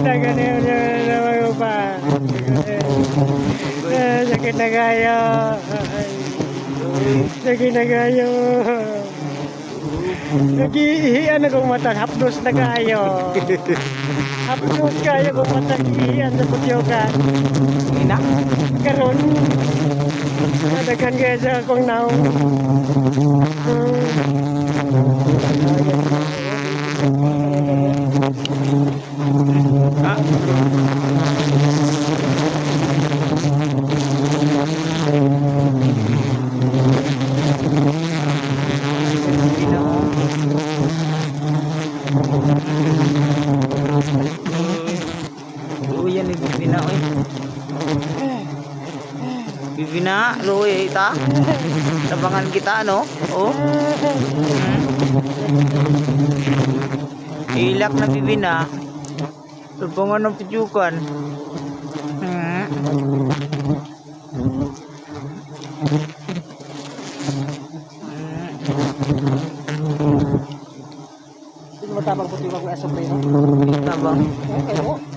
Taga na naman ko pa. Eh, Sakit na kayo. Sakit na kayo. Nag-iihian akong mata. Hapdos na kayo. Hapdos kayo kung matang ihian sa putyokan. Ina. Karon. Nadagan kayo sa akong naong. Ha? Uy, yan ni Bibina, oy. Bibina, Roy, ita. Tabangan kita, no? Oh. Ilak na Bibina. Tabangan ng pijukan. Hmm. Mo tabang puti ko sa preno. Tabang. Okay mo.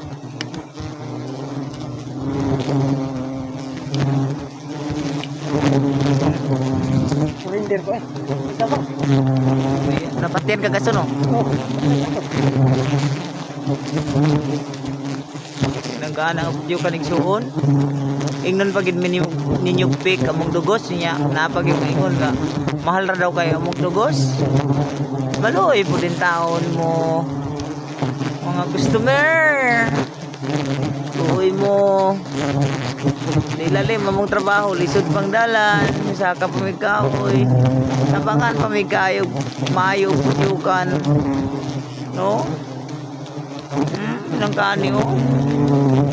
Surrender ko eh. Tabang. Napatian ka kaso, no? Oh. Nagkaan ang video kanig suhon. Ingnon pagid ninyo ninyo pick among dugos niya. Napag yung ingon ka. Mahal ra daw kayo among dugos. Maluoy po din taon mo. Mga customer. Tuoy mo. Nilalim among trabaho, lisod pang dalan, saka pamigkaoy. Tabangan pamigkayog, mayo putyukan. No? Hmm, ilang kani oh.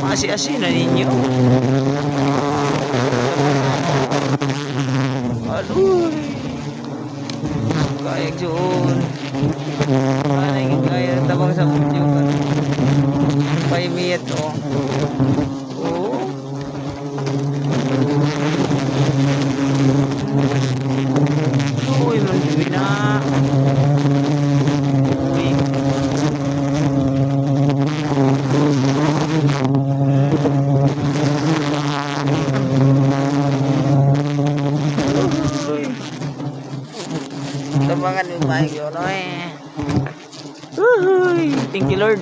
Asi-asi na ninyo. Aluy. Kaya yun. Kaya yung kaya tabang sa Ayan, yung bahay ko. No, thank you, Lord.